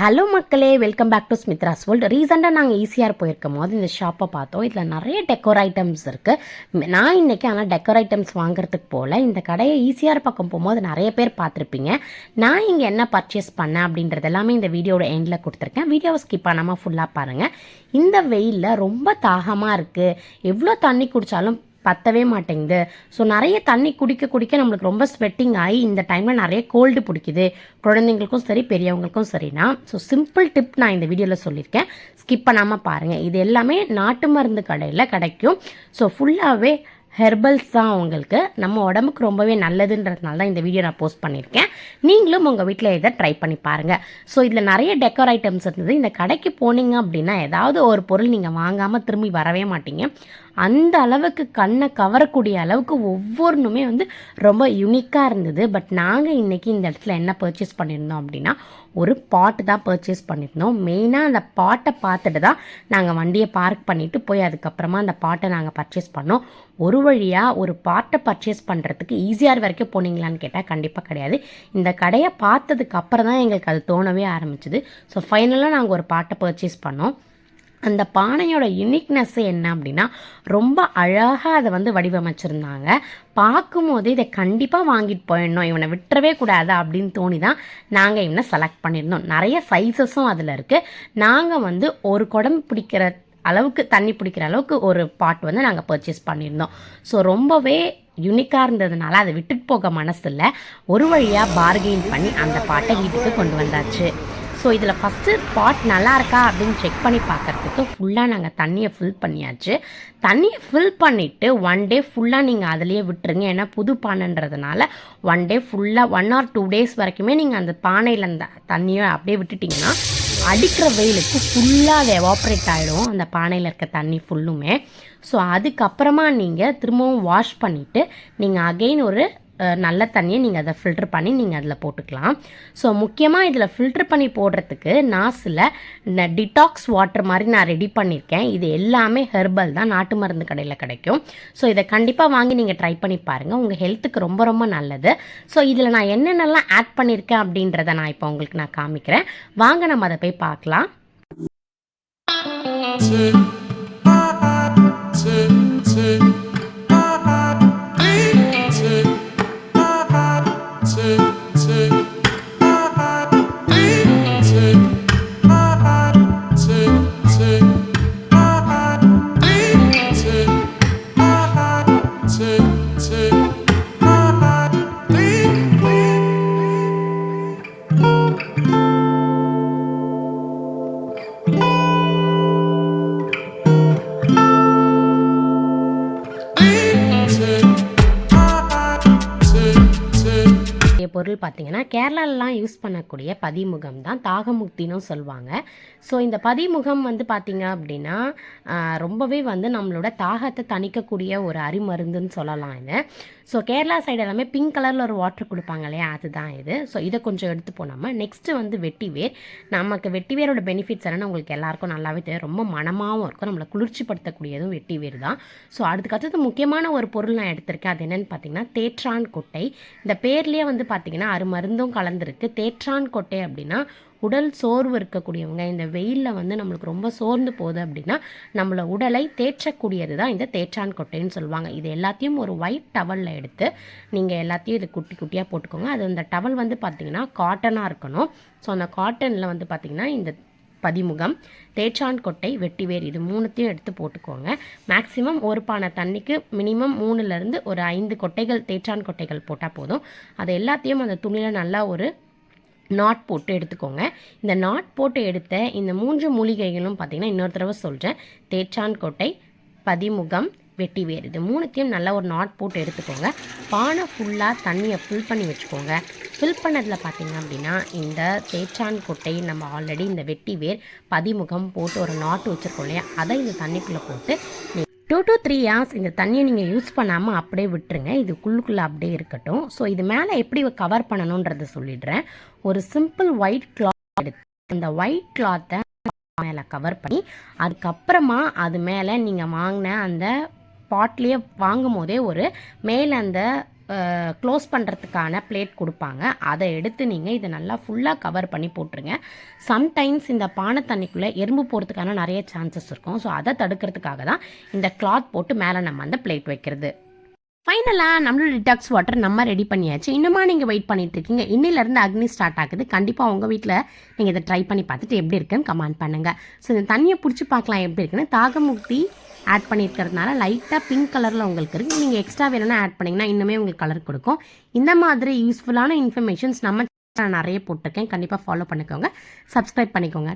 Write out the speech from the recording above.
Hello மக்களே welcome back to Smithras world ரீசெண்டாக நாங்கள் ஈஸியாக போயிருக்கும் போது இந்த ஷாப்பை பார்த்தோம். இதில் நிறைய டெக்கோர் ஐட்டம்ஸ் இருக்குது நான் இன்றைக்கி ஆனால் டெக்கோர் ஐட்டம்ஸ் வாங்குறதுக்கு போல் இந்த கடையை ஈஸியாக பக்கம் போகும்போது நிறைய பேர் பார்த்துருப்பீங்க. நான் இங்கே என்ன பர்ச்சேஸ் பண்ணேன் அப்படின்றது எல்லாமே இந்த வீடியோட எண்டில் கொடுத்துருக்கேன். வீடியோவை ஸ்கிப் பண்ணாமல் ஃபுல்லாக பாருங்கள் இந்த வெயிலில் ரொம்ப தாகமாக இருக்குது எவ்வளோ தண்ணி குடித்தாலும் பத்தவே மாட்டேங்குது. ஸோ நிறைய தண்ணி குடிக்க குடிக்க நம்மளுக்கு ரொம்ப ஸ்வெட்டிங் ஆகி இந்த டைமில் நிறைய கோல்டு பிடிக்குது. குழந்தைங்களுக்கும் சரி பெரியவங்களுக்கும் சரினா ஸோ சிம்பிள் டிப் நான் இந்த வீடியோவில் சொல்லியிருக்கேன். ஸ்கிப் பண்ணாமல் பாருங்கள் இது எல்லாமே நாட்டு மருந்து கடையில் கிடைக்கும். ஸோ ஃபுல்லாகவே ஹெர்பல்ஸ் தான் உங்களுக்கு. நம்ம உடம்புக்கு ரொம்பவே நல்லதுன்றதுனால தான் இந்த வீடியோ நான் போஸ்ட் பண்ணியிருக்கேன். நீங்களும் உங்கள் வீட்டில் இதை ட்ரை பண்ணி பாருங்கள் ஸோ இதில் நிறைய டெக்கோர் ஐட்டம்ஸ் இருந்தது. இந்த கடைக்கு போனீங்க அப்படின்னா ஏதாவது ஒரு பொருள் நீங்கள் வாங்காமல் திரும்பி வரவே மாட்டீங்க. அந்த அளவுக்கு கண்ணை கவரக்கூடிய அளவுக்கு ஒவ்வொன்றுமே வந்து ரொம்ப யுனிக்காக இருந்தது. பட் நாங்கள் இன்றைக்கி இந்த இடத்துல என்ன பர்ச்சேஸ் பண்ணியிருந்தோம் அப்படின்னா ஒரு பாட்டு தான் பர்ச்சேஸ் பண்ணியிருந்தோம். மெயினாக அந்த பாட்டை பார்த்துட்டு தான் நாங்கள் வண்டியை பார்க் பண்ணிவிட்டு போய் அதுக்கப்புறமா அந்த பாட்டை நாங்கள் பர்ச்சேஸ் பண்ணோம். ஒரு வழியாக ஒரு பாட்டை பர்ச்சேஸ் பண்ணுறதுக்கு ஈஸியாக வரைக்கும் போனீங்களான்னு கேட்டால் கண்டிப்பாக கிடையாது. இந்த கடையை பார்த்ததுக்கு அப்புறம் தான் எங்களுக்கு அது தோணவே ஆரம்பிச்சிது. ஸோ ஃபைனலாக நாங்கள் ஒரு பாட்டை பர்ச்சேஸ் பண்ணோம். அந்த பானையோட யுனிக்னஸ் என்ன அப்படின்னா ரொம்ப அழகாக அதை வந்து வடிவமைச்சிருந்தாங்க. பார்க்கும்போது இதை கண்டிப்பாக வாங்கிட்டு போயிடணும். இவனை விட்டுறவே கூடாது அப்படின்னு தோணி தான் நாங்கள் இவனை செலக்ட் பண்ணியிருந்தோம். நிறைய சைஸஸும் அதில் இருக்குது நாங்கள் வந்து ஒரு குடம் பிடிக்கிற அளவுக்கு தண்ணி பிடிக்கிற அளவுக்கு ஒரு பாட் வந்து நாங்கள் பர்ச்சேஸ் பண்ணியிருந்தோம். ஸோ ரொம்பவே யுனிக்காக இருந்ததுனால அதை விட்டுட்டு போக மனசில் ஒரு வழியாக பார்கெயின் பண்ணி அந்த பாட்டை வீட்டுக்கு கொண்டு வந்தாச்சு. ஸோ இதில் ஃபஸ்ட்டு பாட் நல்லா இருக்கா அப்படின்னு செக் பண்ணி பார்க்குறதுக்கு ஃபுல்லாக நாங்கள் தண்ணியை ஃபில் பண்ணியாச்சு. தண்ணியை ஃபில் பண்ணிவிட்டு ஒன் டே ஃபுல்லாக நீங்கள் அதிலேயே விட்டுருங்க. ஏன்னா புது பானைன்றதுனால ஒன் டே ஃபுல்லாக ஒன் ஆர் டூ டேஸ் வரைக்குமே நீங்கள் அந்த பானையில் அந்த தண்ணியை அப்படியே விட்டுட்டிங்கன்னா அடிக்கிற வெயிலுக்கு ஃபுல்லாக அது எவாப்ரேட் ஆகிடும் அந்த பானையில் இருக்க தண்ணி ஃபுல்லுமே ஸோ அதுக்கப்புறமா நீங்கள் திரும்பவும் வாஷ் பண்ணிவிட்டு நீங்கள் அகெயின் ஒரு நல்ல தண்ணியை நீங்கள் அதை ஃபில்டர் பண்ணி நீங்கள் அதில் போட்டுக்கலாம். ஸோ முக்கியமாக இதில் ஃபில்டர் பண்ணி போடுறதுக்கு நான் சில டிடாக்ஸ் வாட்டர் மாதிரி நான் ரெடி பண்ணியிருக்கேன். இது எல்லாமே ஹெர்பல் தான். நாட்டு மருந்து கடையில் கிடைக்கும். ஸோ இதை கண்டிப்பாக வாங்கி நீங்கள் ட்ரை பண்ணி பாருங்கள் உங்கள் ஹெல்த்துக்கு ரொம்ப ரொம்ப நல்லது. ஸோ இதில் நான் என்னென்னலாம் ஆட் பண்ணியிருக்கேன் அப்படின்றத நான் இப்போ உங்களுக்கு நான் காமிக்கிறேன். வாங்க நம்ம அதை போய் பார்க்கலாம். இந்த பொருள் பார்த்திங்கன்னா கேரளாலலாம் யூஸ் பண்ணக்கூடிய பதிமுகம் தான் தாகமுக்தினும் சொல்லுவாங்க. ஸோ இந்த பதிமுகம் வந்து பார்த்திங்க அப்படின்னா ரொம்பவே வந்து நம்மளோட தாகத்தை தணிக்கக்கூடிய ஒரு அரிமருந்துன்னு சொல்லலாம் இது. ஸோ கேரளா சைடு எல்லாமே பிங்க் கலரில் ஒரு வாட்டர் கொடுப்பாங்க இல்லையா? அதுதான் இது. ஸோ இதை கொஞ்சம் எடுத்து போனாமல் நெக்ஸ்ட்டு வந்து வெட்டிவேர். நமக்கு வெட்டிவேரோட பெனிஃபிட்ஸ் என்னென்னு உங்களுக்கு எல்லாருக்கும் நல்லாவே தெரியும். ரொம்ப மனமாகவும் இருக்கும். நம்மளை குளிர்ச்சிப்படுத்தக்கூடியதும் வெட்டிவேர் தான். ஸோ அதுக்கு அடுத்தது முக்கியமான ஒரு பொருள் நான் எடுத்திருக்கேன். அது என்னென்னு பார்த்தீங்கன்னா தேற்றான் கொட்டை. இந்த பேர்லேயே வந்து பார்த்தீங்கன்னா அருமருந்தும் கலந்துருக்கு. தேற்றான் கொட்டை அப்படின்னா உடல் சோர்வு இருக்கக்கூடியவங்க இந்த வெயிலில் வந்து நம்மளுக்கு ரொம்ப சோர்ந்து போகுது அப்படின்னா நம்மளை உடலை தேற்றக்கூடியது தான் இந்த தேற்றான் கொட்டைன்னு சொல்லுவாங்க. இது எல்லாத்தையும் ஒரு ஒயிட் டவலில் எடுத்து நீங்கள் எல்லாத்தையும் இது குட்டி குட்டியாக போட்டுக்கோங்க. அது அந்த டவல் வந்து பார்த்தீங்கன்னா காட்டனாக இருக்கணும். ஸோ அந்த காட்டனில் வந்து பார்த்திங்கன்னா இந்த பதிமுகம் தேற்றான் கொட்டை வெட்டிவேர் இது மூணுத்தையும் எடுத்து போட்டுக்கோங்க. மேக்ஸிமம் ஒரு பானை தண்ணிக்கு மினிமம் மூணுலேருந்து ஒரு ஐந்து கொட்டைகள் தேற்றான் கொட்டைகள் போட்டால் போதும். அதை எல்லாத்தையும் அந்த துணியில் நல்லா ஒரு நாட் போட்டு எடுத்துக்கோங்க. இந்த நாட் போட்டு எடுத்த இந்த மூன்று மூலிகைகளும் பார்த்தீங்கன்னா இன்னொரு தடவை சொல்கிறேன் தேச்சான் கொட்டை பதிமுகம் வெட்டிவேர் இது மூணுத்தையும் நல்லா ஒரு நாட் போட்டு எடுத்துக்கோங்க. பானை ஃபுல்லாக தண்ணியை ஃபில் பண்ணி வச்சுக்கோங்க. ஃபில் பண்ணதில் பார்த்தீங்க அப்படின்னா இந்த தேச்சான் கொட்டை நம்ம ஆல்ரெடி இந்த வெட்டி வேர் பதிமுகம் போட்டு ஒரு நாட்டு வச்சுருக்கோம் இல்லையா? அதை இந்த தண்ணிக்குள்ளே போட்டு டூ டு த்ரீ ஹார்ஸ் இந்த தண்ணியை நீங்கள் யூஸ் பண்ணாமல் அப்படியே விட்டுருங்க. இது குள்ளுக்குள்ளே அப்படியே இருக்கட்டும். ஸோ இது மேலே எப்படி கவர் பண்ணணுன்றதை சொல்லிடுறேன். ஒரு சிம்பிள் ஒயிட் கிளாத் எடுத்து அந்த ஒயிட் கிளாத்தை மேலே கவர் பண்ணி அதுக்கப்புறமா அது மேலே நீங்கள் வாங்கின அந்த பாட்லேயே வாங்கும் போதே ஒரு மேலே அந்த க்ளோஸ் பண்ணுறதுக்கான பிளேட் கொடுப்பாங்க. அதை எடுத்து நீங்கள் இதை நல்லா ஃபுல்லாக கவர் பண்ணி போட்டுருங்க. சம்டைம்ஸ் இந்த பானை தண்ணிக்குள்ளே எறும்பு போகிறதுக்கான நிறைய சான்சஸ் இருக்கும். ஸோ அதை தடுக்கிறதுக்காக தான் இந்த கிளாத் போட்டு மேலே நம்ம அந்த பிளேட் வைக்கிறது. ஃபைனலாக நம்மளோட டிடாக்ஸ் வாட்டர் நம்ம ரெடி பண்ணியாச்சு. இன்னுமா நீங்கள் வெயிட் பண்ணிட்டு இருக்கீங்க. இன்னிலேருந்து அக்னி ஸ்டார்ட் ஆகுது. கண்டிப்பாக உங்கள் வீட்டில் நீங்கள் இதை ட்ரை பண்ணி பார்த்துட்டு எப்படி இருக்குன்னு கமெண்ட் பண்ணுங்கள் ஸோ இந்த தண்ணியை பிடிச்சி பார்க்கலாம் எப்படி இருக்குன்னு தாகமுக்தி ஆட் பண்ணியிருக்கிறதுனால லைட்டாக பிங்க் கலரில் உங்களுக்கு இருக்குது நீங்கள் எக்ஸ்ட்ரா வேணும்னா ஆட் பண்ணிங்கன்னா இன்னுமே உங்களுக்கு கலர் கொடுக்கும். இந்த மாதிரி யூஸ்ஃபுல்லான இன்ஃபர்மேஷன்ஸ் நம்ம நான் நிறைய போட்டிருக்கேன். கண்டிப்பாக ஃபாலோ பண்ணிக்கோங்க. சப்ஸ்கிரைப் பண்ணிக்கோங்க.